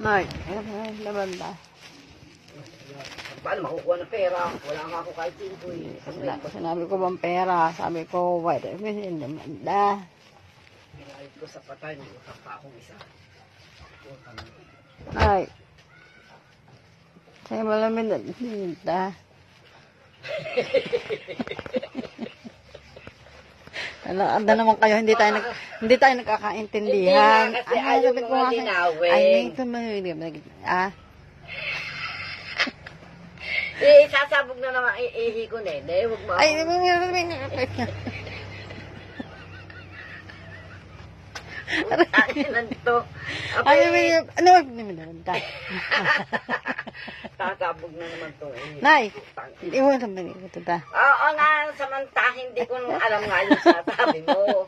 Nay, ano naman ba? Paano makukuha ng pera? Wala nga ako kahit cinco eh. Sina- Sinabi ko bang pera? Sabi ko, wait, hindi naman da. Pinahit ko sa patay, utang pa akong isa. Utang. Ay. Sa'yo malamin na da. Ano, ano naman kayo, hindi tayo nag, hindi tayo nagkakaintindihan. Hindi nga, kasi ayaw sabi ko nga linawin. Ay, ito man, ah. Eh, sasabog na naman iihi ko, nene. Huwag mo Ay, ako. Ay, nanto. ay, Abay, ano, ano naman da. sasabog na naman to eh. Nay, Utang. hindi mo naman ito da. Oo nga, samanta, hindi ko alam nga yung sasabi mo.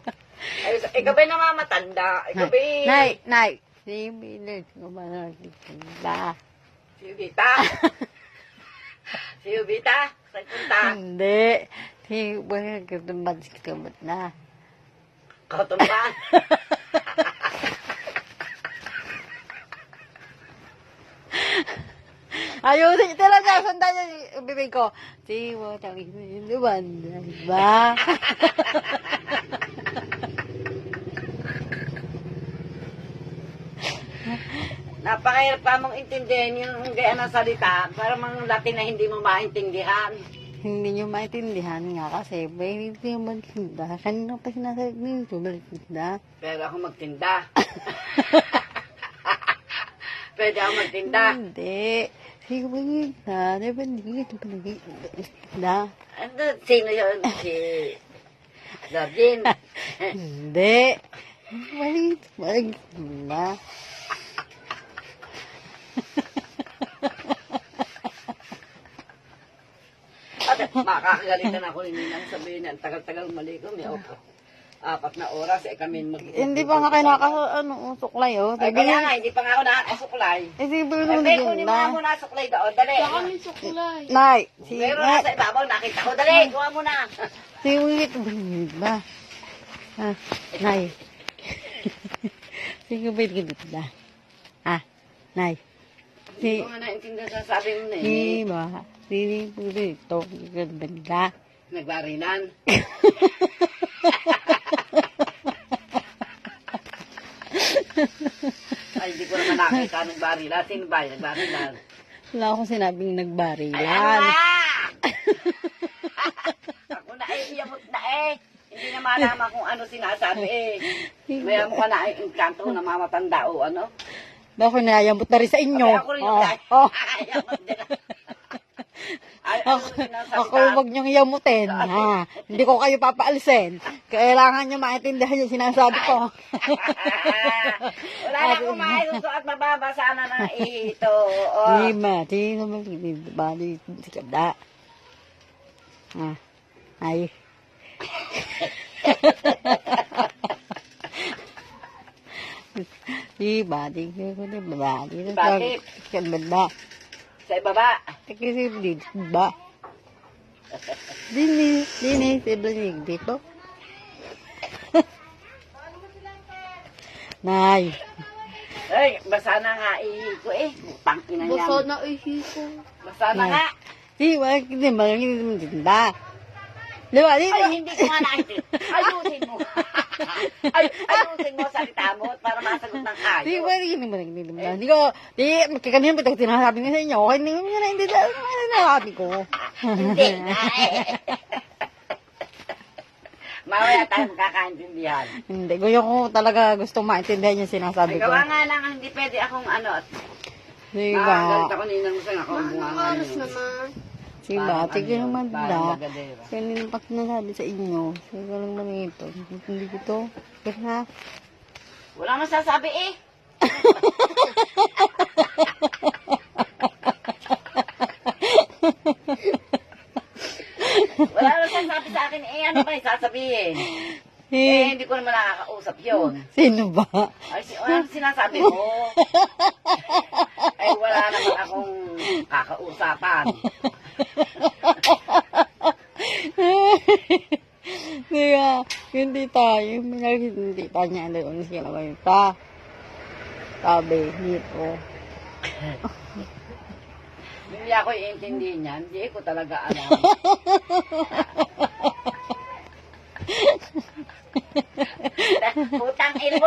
Ay, ikaw ba'y namamatanda? Ikaw ba'y... Nay, nay. Si Bilis ko ba na da? Si Ubita? si Ubita? Saan punta? Hindi. Si Bilis ko ba na? Kautumban? Ayusin talaga, sundan niya yung bibig ko. Si Watang Inuban, ba? Napakahirap pa mong intindihin yung gaya ng salita para mga Latin na hindi mo maintindihan. Hindi niyo maintindihan nga kasi, baby, hindi mo magtinda. Kanina pa sinasabi nito, magtinda. Pero ako magtinda. Pwede ako magtinda. Hindi. Di ba hindi ito pinagtinda? Ano, sino yun? Si Jardine. Hindi. Malit, magtinda. At makakagalitan ako ni Ninang sabihin na tagal-tagal mali ko. May opo. Apat na oras, eh kami mag... Hindi pa nga kayo naka, ano, suklay, oh. Ay, kaya nga, hindi pa nga ako nakakasuklay. eh, sige ba Ay, Hindi, kunin mo nga na? muna suklay doon. Dali. Nay, si, Meron nasa ibabaw, nakita ko. Dali, kuha mo na. si Wit, ba? Ah, Nay. Sige ba dito na? Ah, Nay. Hindi ko nga naintindihan sa sabi mo na eh. ba? Si, dito, ganda. Nagbarilan. Naman nakita nagbarilan. Sino ba yung nagbarilan? Wala akong sinabing Ay, ano nagbarilan. nga? Ako na eh, iyamot na eh. Hindi na malaman kung ano sinasabi eh. Maya mo ka na ay engkanto na mamatanda o ano. Bako nayamot na rin sa inyo. Abay, ako rin yung Oh, ay, oh. ano Ako, ako wag niyong yamutin, ha? Hindi ko kayo papaalisin. Kailangan niyo maintindihan yung sinasabi ko. Wala na akong maayos at mababasa na na ito. Oh. Lima, sino mo bali si kada. Ah, ay. Di ba, di ko di ba, di ba, Bakit? kan ba, Sa ibaba. kasi di ba, dini, dini, si Blanig dito. Nay, Ay, basa na nga ihi ko eh. Putang ina yan. Basa na ihi ko. Basa na nga. di ba, di ba, di ba, di ba, Ay, hindi ko nga nakikita. Ayusin mo. Ay, ayusin mo salita mo para masagot ng Di ayos. ba, di ba, di ba, di ko, di, kanina pa ito sinasabi nga sa inyo, okay, hindi mo na, hindi na, sinasabi ko. Hindi nga eh. Mamaya tayo makakaintindihan. Hindi, gusto ko talaga gusto maintindihan yung sinasabi Ay, ko. gawa nga lang, hindi pwede akong ano. Di ba? ako ninang masang ako. Mga oras naman. Si ba, tigil naman da. Bagadera. Kanina pa sinasabi sa inyo. Sige lang naman ito. Hindi ko to. Kaya Wala masasabi eh. Wala masasabi sa akin eh. Ano ba yung sasabihin? Eh, Eh, hindi ko naman nakakausap yun. sino ba? Ay, si, ano sinasabi mo? Ay, wala naman akong kakausapan. Kaya, hindi tayo. May hindi tayo niya doon sila ngayon pa. Sabi, dito. Hindi ako iintindihin niyan. Hindi ko talaga alam. putang ina